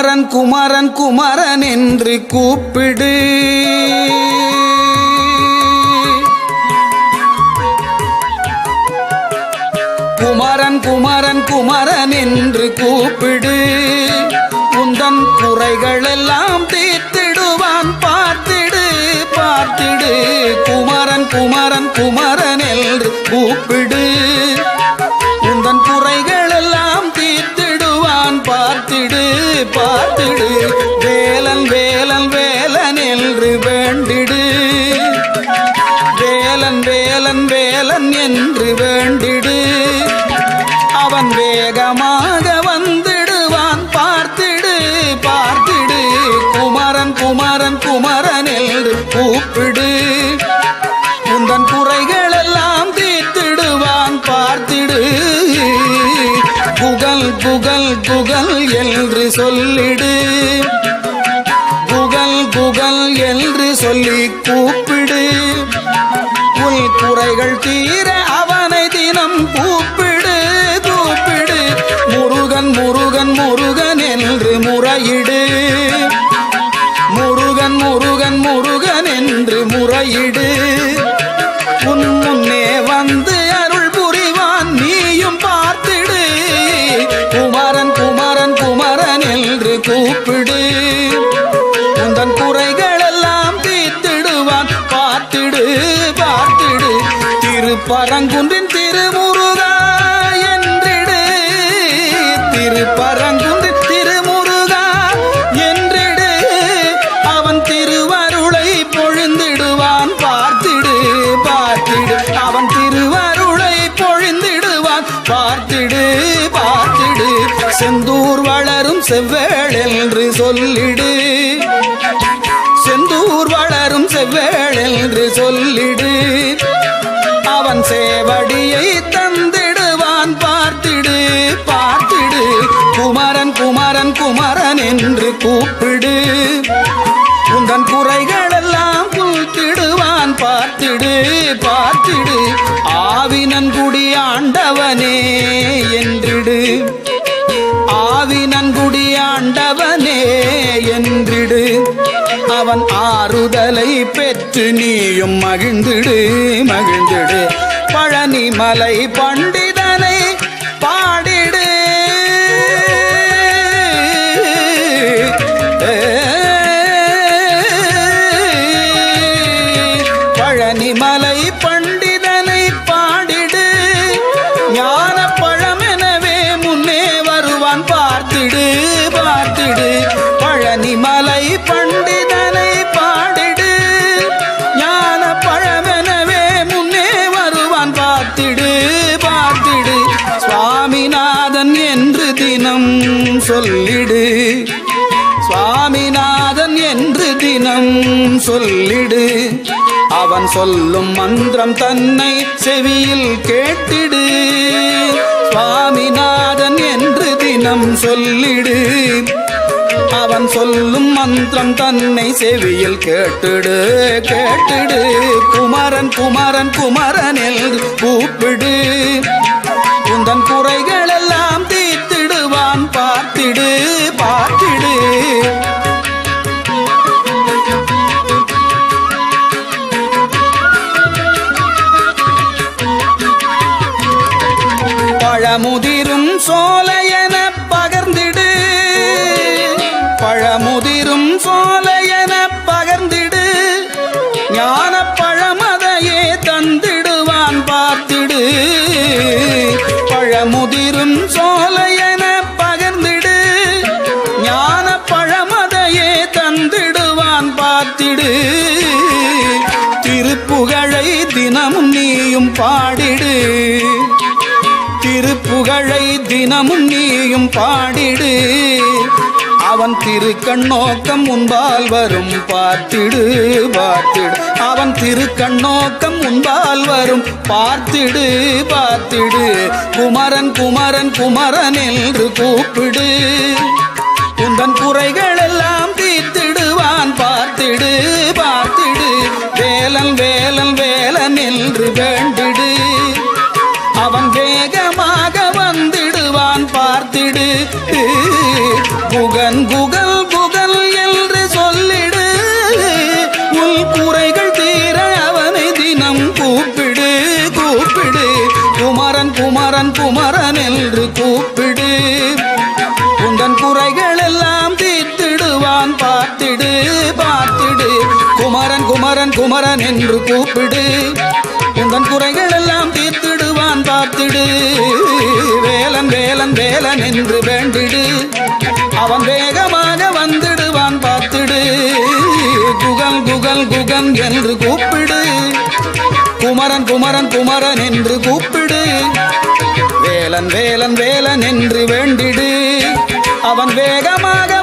குமரன் குமரன் குமரன் என்று கூப்பிடு. குமரன் குமரன் குமரன் என்று கூப்பிடு. உந்தன் குறைகளெல்லாம் தீர்த்திடுவான் பார்த்திடு பார்த்திடு. குமரன் குமரன் குமரன் என்று கூப்பிடு. என்று வேண்டிடு. அவன் வேகமாக வந்திடுவான் பார்த்திடு பார்த்திடு. குமரன் குமரன் குமரன் என்று கூப்பிடு. உந்தன் குறைகள் எல்லாம் தீர்த்திடுவான் பார்த்திடு. புகழ் புகழ் புகழ் என்று சொல்லிடு. புகழ் புகழ் என்று சொல்லி கூப்பிடு. உள் குறைகள் தீர அவ கூப்பிடு கூப்பிடு முருகன் முருகன் முருகன் என்று முறையிடு. முருகன் முருகன் முருகன் என்று முறையிடு. திருப்பரங்குன்றின் திருமுருகா என்றிடு. திருப்பரங்குன்றின் திருமுருகா என்றிடு. அவன் திருவருளை பொழுந்திடுவான் பார்த்திடு பார்த்திடு. அவன் திருவருளை பொழிந்திடுவான் பார்த்திடு பார்த்திடு. செந்தூர் வளரும் செவ்வேள் என்று சொல்லிடு. செந்தூர் வளரும் செவ்வேள் என்று சொல்லிடு. அவன் சேவடியை தந்திடுவான். பார்த்திடு பார்த்திடு. குமரன் குமரன் குமரன் என்று கூப்பிடு. உந்தன் குறைகளெல்லாம் கூத்திடுவான் பார்த்திடு பார்த்திடு. ஆவினன்குடி ஆண்டவனே என்றிடு. ஆவினன்குடி ஆண்டவனே என்றிடு. அவன் ஆறுதலை பெற்று நீயும் மகிழ்ந்திடு மகிழ்ந்திடு. பழனி மலை பண்டிதனை பாடிடு. பழனி மலை சொல்லிடு. சுவாமிநாதன் என்று தினம் சொல்லிடு. அவன் சொல்லும் மந்திரம் தன்னை செவியில் கேட்டிடு. சுவாமிநாதன் என்று தினம் சொல்லிடு. அவன் சொல்லும் மந்திரம் தன்னை செவியில் கேட்டுடு கேட்டுடு. குமரன் குமரன் குமரன் என்று கூப்பிடு. உந்தன் குறைகள் நான் பார்த்திடு பார்த்திடு. பழமுதிரும் சோலையென பகர்ந்திடு. பழமுதிரும் சோலை புகழை தினமும் நீயும் பாடிடு. அவன் திருக்கண்ணோக்கம் முன்பால் வரும் பார்த்திடு பார்த்திடு. அவன் திருக்கண்ணோக்கம் முன்பால் வரும் பார்த்திடு பார்த்திடு. குமரன் குமரன் குமரன் என்று கூப்பிடு. உந்தன் குறைகள் எல்லாம் தீர்த்திடுவான் பார்த்திடு பார்த்திடு. வேலன் வேலன் வேலன் என்று வேண்டும் அவன் புகன் வந்திடுவான் பார்த்திடு என்று சொல்லிடு. உன் குறைகள் தீர அவனை தினம் கூப்பிடு கூப்பிடு. குமரன் குமரன் குமரன் என்று கூப்பிடு. உந்தன் குறைகள் எல்லாம் தீர்த்திடுவான் பார்த்திடு பார்த்திடு. குமரன் குமரன் குமரன் என்று கூப்பிடு. உந்தன் குறைகள் எல்லாம் என்று வேண்டிடு. அவன் வேகமாக வந்துடுவான் பார்த்துடு. குகல் குகல் குகன் என்று கூப்பிடு. குமரன் குமரன் குமரன் என்று கூப்பிடு. வேலன் வேலன் வேலன் என்று வேண்டிடு. அவன் வேகமாக